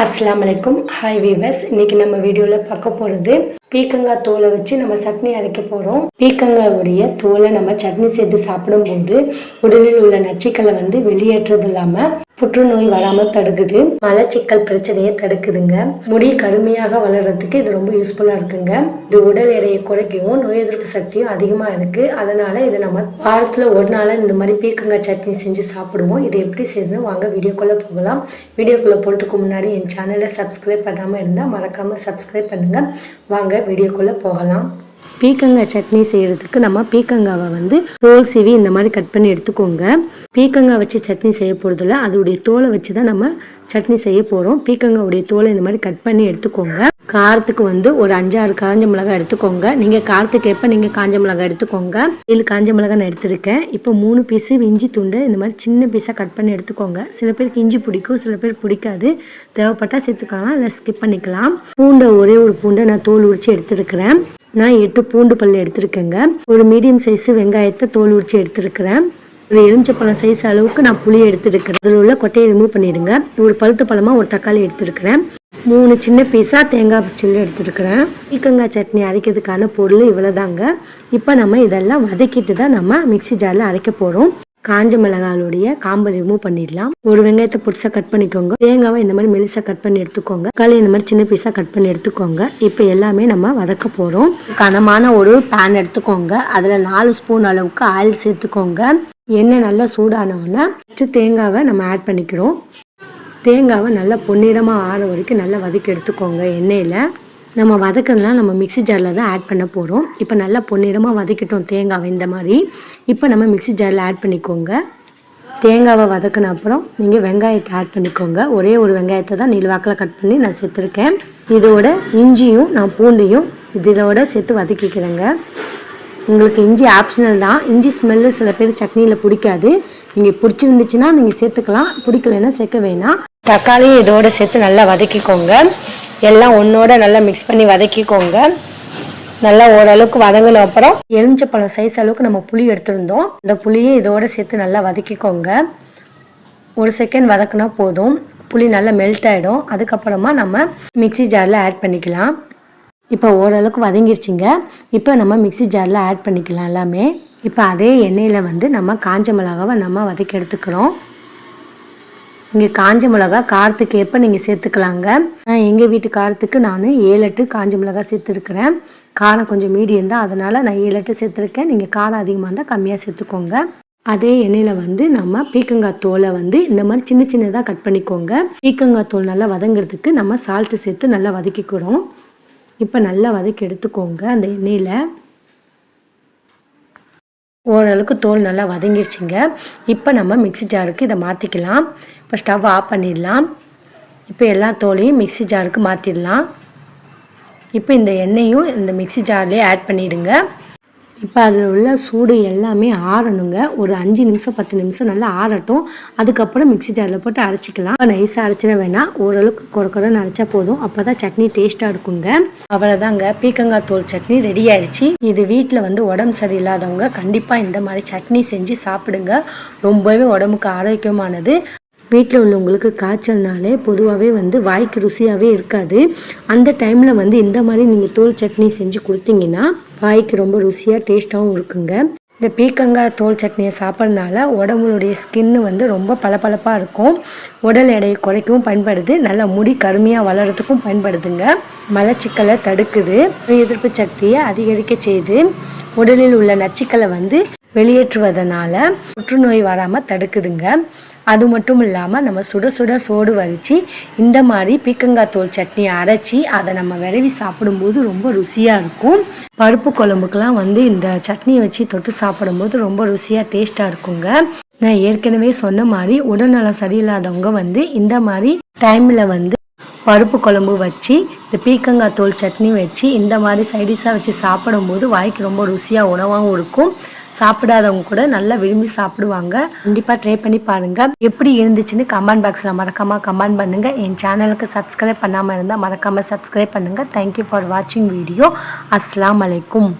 அஸ்லாம் வலைக்கும் hi viewers இன்னைக்கு நம்ம வீடியோவில் பார்க்க போகிறது பீக்கங்காய் தோலை வச்சு நம்ம சட்னி அரைக்க போகிறோம் பீக்கங்காயுடைய தோலை நம்ம சட்னி சேர்த்து சாப்பிடும்போது உடலில் உள்ள நச்சுக்களை வந்து வெளியேற்றது இல்லாமல் புற்றுநோய் வராமல் தடுக்குது. மலச்சிக்கல் பிரச்சனையை தடுக்குதுங்க. முடி கடுமையாக வளர்றதுக்கு இது ரொம்ப யூஸ்ஃபுல்லாக இருக்குங்க. இது உடல் எடையை குறைக்கவும் நோய் எதிர்ப்பு சக்தியும் அதிகமாக இருக்கு. அதனால இது நம்ம வாரத்தில் ஒரு நாள் இந்த மாதிரி பீர்க்கங்காய் சட்னி செஞ்சு சாப்பிடுவோம். இது எப்படி செய்யணும் வாங்க வீடியோக்குள்ளே போகலாம். வீடியோக்குள்ளே போகிறதுக்கு முன்னாடி என் சேனலை சப்ஸ்கிரைப் பண்ணாமல் இருந்தால் மறக்காமல் சப்ஸ்கிரைப் பண்ணுங்கள் வாங்க வீடியோக்குள்ளே போகலாம். பீக்கங்காய் சட்னி செய்கிறதுக்கு நம்ம பீக்கங்காவை வந்து தோல் சீவி இந்த மாதிரி கட் பண்ணி எடுத்துக்கோங்க. பீக்கங்காய் வச்சு சட்னி செய்ய போகிறதில்ல அதோடைய தோலை வச்சு தான் நம்ம சட்னி செய்ய போகிறோம் பீக்கங்காவுடைய தோலை இந்த மாதிரி கட் பண்ணி எடுத்துக்கோங்க. காரத்துக்கு வந்து ஒரு அஞ்சாறு காஞ்ச மிளகாய் எடுத்துக்கோங்க. நீங்கள் காரத்துக்கு எப்போ நீங்கள் காஞ்ச மிளகாய் எடுத்துக்கோங்க. ஏழு காஞ்ச மிளகாய் நான் எடுத்திருக்கேன். இப்போ மூணு பீஸு இஞ்சி துண்டு இந்த மாதிரி சின்ன பீஸாக கட் பண்ணி எடுத்துக்கோங்க. சில பேருக்கு இஞ்சி பிடிக்கும் சில பேர் பிடிக்காது. தேவைப்பட்டால் சேர்த்துக்கலாம் இல்லை ஸ்கிப் பண்ணிக்கலாம். பூண்டை ஒரே ஒரு பூண்டை நான் தோல் உரிச்சு எடுத்துருக்கிறேன். நான் எட்டு பூண்டு பல் எடுத்திருக்கேங்க. ஒரு மீடியம் சைஸ் வெங்காயத்தை தோல் உரிச்சு எடுத்திருக்கிறேன். ஒரு எலுமிச்சப்பழம் சைஸ் அளவுக்கு நான் புளி எடுத்துருக்கிறேன். அதில் உள்ள கொட்டையை ரிமூவ் பண்ணிடுங்க. ஒரு பழுத்த பழமாக ஒரு தக்காளி எடுத்துருக்கிறேன். மூணு சின்ன பீஸாக தேங்காய் சில்லு எடுத்துருக்கிறேன். பீக்கங்காய் சட்னி அரைக்கிறதுக்கான பொருள் இவ்வளோதாங்க இப்போ நம்ம இதெல்லாம் வதக்கிட்டு தான் நம்ம மிக்ஸி ஜாரில் அரைக்க போகிறோம் காஞ்ச மிளகாலுடைய காம்பை ரிமூவ் பண்ணிடலாம். ஒரு வெங்காயத்தை புதுசாக கட் பண்ணிக்கோங்க. தேங்காவை இந்த மாதிரி மெலிசாக கட் பண்ணி எடுத்துக்கோங்க. களி இந்த மாதிரி சின்ன பீஸாக கட் பண்ணி எடுத்துக்கோங்க. இப்போ எல்லாமே நம்ம வதக்க போகிறோம் கனமான ஒரு பேன் எடுத்துக்கோங்க. அதில் நாலு ஸ்பூன் அளவுக்கு ஆயில் சேர்த்துக்கோங்க. எண்ணெய் நல்லா சூடானவுடனே ஃபஸ்ட்டு தேங்காவை நம்ம ஆட் பண்ணிக்கிறோம். தேங்காவை நல்லா பொன்னிறமாக ஆற வரைக்கும் நல்லா வதக்கி எடுத்துக்கோங்க எண்ணெயில். நம்ம வதக்கிறதுலாம் நம்ம மிக்ஸி ஜாரில் தான் ஆட் பண்ண போகிறோம் இப்போ நல்லா பொன்னிறமாக வதக்கிட்டோம் தேங்காவை இந்த மாதிரி. இப்போ நம்ம மிக்ஸி ஜாரில் ஆட் பண்ணிக்கோங்க. தேங்காவை வதக்கின அப்புறம் நீங்கள் வெங்காயத்தை ஆட் பண்ணிக்கோங்க. ஒரே ஒரு வெங்காயத்தை தான் நீள்வாக்கில் கட் பண்ணி நான் சேர்த்துருக்கேன். இதோட இஞ்சியும் நான் பூண்டையும் இதோட சேர்த்து வதக்கிக்கிறேங்க. உங்களுக்கு இஞ்சி ஆப்ஷனல் தான். இஞ்சி ஸ்மெல்லு சில பேர் சட்னியில் பிடிக்காது. நீங்கள் பிடிச்சிருந்துச்சுன்னா நீங்கள் சேர்த்துக்கலாம். பிடிக்கலைன்னா சேர்க்க வேணாம். தக்காளியும் இதோட சேர்த்து நல்லா வதக்கிக்கோங்க. எல்லாம் ஒன்றோட நல்லா மிக்ஸ் பண்ணி வதக்கிக்கோங்க. நல்லா ஓரளவுக்கு வதங்கின அப்புறம் எலுமிச்சப்பழம் சைஸ் அளவுக்கு நம்ம புளி எடுத்துருந்தோம். இந்த புளியை இதோட சேர்த்து நல்லா வதக்கிக்கோங்க. ஒரு செகண்ட் வதக்குனா போதும். புளி நல்லா மெல்ட் ஆகிடும் அதுக்கப்புறமா நம்ம மிக்ஸி ஜாரில் ஆட் பண்ணிக்கலாம். இப்போ ஓரளவுக்கு வதங்கிருச்சுங்க. இப்போ நம்ம மிக்ஸி ஜாரில் ஆட் பண்ணிக்கலாம் எல்லாமே. இப்போ அதே எண்ணெயில் வந்து நம்ம காஞ்ச மிளகாவை நம்ம வதக்கி எடுத்துக்கிறோம். இங்கே காஞ்ச மிளகா காரத்துக்கு ஏற்ப நீங்கள் சேர்த்துக்கலாங்க. நான் எங்கள் வீட்டு காரத்துக்கு நான் ஏழு எட்டு காஞ்ச மிளகா சேர்த்துருக்குறேன். காரம் கொஞ்சம் மீடியம் தான் அதனால் நான் ஏழு எட்டு சேர்த்துருக்கேன். நீங்கள் காரம் அதிகமாக இருந்தால் கம்மியாக சேர்த்துக்கோங்க. அதே எண்ணெயில் வந்து நம்ம பீக்கங்காய் தோலை வந்து இந்த மாதிரி சின்ன சின்னதாக கட் பண்ணிக்கோங்க. பீக்கங்காய் தோல் நல்லா வதங்கிறதுக்கு நம்ம சால்ட்டு சேர்த்து நல்லா வதக்கிக்கிறோம். இப்போ நல்லா வதக்கி எடுத்துக்கோங்க அந்த எண்ணெயில். ஓரளவுக்கு தோல் நல்லா வதங்கிருச்சுங்க. இப்போ நம்ம மிக்ஸி ஜாருக்கு இதை மாற்றிக்கலாம் இப்போ ஸ்டவ் ஆஃப் பண்ணிடலாம். இப்போ எல்லா தோலையும் மிக்ஸி ஜாருக்கு மாற்றிடலாம் இப்போ இந்த எண்ணெயும் இந்த மிக்ஸி ஜார்லேயே ஆட் பண்ணிவிடுங்க இப்போ அதில் உள்ள சூடு எல்லாமே ஆறணுங்க. ஒரு அஞ்சு நிமிஷம் பத்து நிமிஷம் நல்லா ஆறட்டும். அதுக்கப்புறம் மிக்ஸி ஜாரில் போட்டு அரைச்சிக்கலாம். நைஸாக அரைச்சிட வேணாம். ஓரளவுக்கு குறை அரைச்சா போதும். அப்போ தான் சட்னி டேஸ்ட்டாக இருக்குங்க. அவ்வளோதாங்க பீக்கங்காய் தோல் சட்னி ரெடி ஆயிடுச்சு. இது வீட்டில் வந்து உடம்பு சரியில்லாதவங்க கண்டிப்பாக இந்த மாதிரி சட்னி செஞ்சு சாப்பிடுங்க. ரொம்பவே உடம்புக்கு ஆரோக்கியமானது. வீட்டில் உள்ளவங்களுக்கு காய்ச்சல்னாலே பொதுவாகவே வந்து வாய்க்கு ருசியாகவே இருக்காது. அந்த டைமில் வந்து இந்த மாதிரி நீங்கள் தோல் சட்னி செஞ்சு கொடுத்தீங்கன்னா வாய்க்கு ரொம்ப ருசியாக டேஸ்ட்டாகவும் இருக்குங்க. இந்த பீக்கங்காய் தோல் சட்னியை சாப்பிட்றதுனால உடம்புடைய ஸ்கின்னு வந்து ரொம்ப பளபளப்பாக இருக்கும். உடல் எடையை குறைக்கவும் பயன்படுது. நல்லா முடி கருமையாக வளர்கிறதுக்கும் பயன்படுதுங்க. மலச்சிக்கலை தடுக்குது. எதிர்ப்பு சக்தியை அதிகரிக்க செய்து உடலில் உள்ள நச்சுக்களை வந்து வெளியேற்றுவதனால புற்றுநோய் வராமல் தடுக்குதுங்க. அது மட்டும் இல்லாமல் நம்ம சுட சுட சோடு வரித்து இந்த மாதிரி பீக்கங்காய் தோல் சட்னி அரைச்சி அதை நம்ம விரவி சாப்பிடும்போது ரொம்ப ருசியாக இருக்கும். பருப்பு குழம்புக்கெலாம் வந்து இந்த சட்னியை வச்சு தொட்டு சாப்பிடும்போது ரொம்ப ருசியாக டேஸ்ட்டாக இருக்குங்க. நான் ஏற்கனவே சொன்ன மாதிரி உடல்நலம் சரியில்லாதவங்க வந்து இந்த மாதிரி டைமில் வந்து பருப்பு குழம்பு வச்சு இந்த பீக்கங்காய் தோல் சட்னி வச்சு இந்த மாதிரி சைடிஷாக வச்சு சாப்பிடும்போது வாய்க்கு ரொம்ப ருசியாக உணவாகவும் இருக்கும். சாப்பிடாதவங்க கூட நல்லா விரும்பி சாப்பிடுவாங்க. கண்டிப்பாக ட்ரை பண்ணி பாருங்கள் எப்படி இருந்துச்சுன்னு கமெண்ட் பாக்ஸில் மறக்காமல் கமெண்ட் பண்ணுங்கள் என் சேனலுக்கு சப்ஸ்கிரைப் பண்ணாமல் இருந்தால் மறக்காமல் சப்ஸ்கிரைப் பண்ணுங்கள் தேங்க்யூ ஃபார் வாட்சிங் வீடியோ அஸ்லாம் அலைக்கும்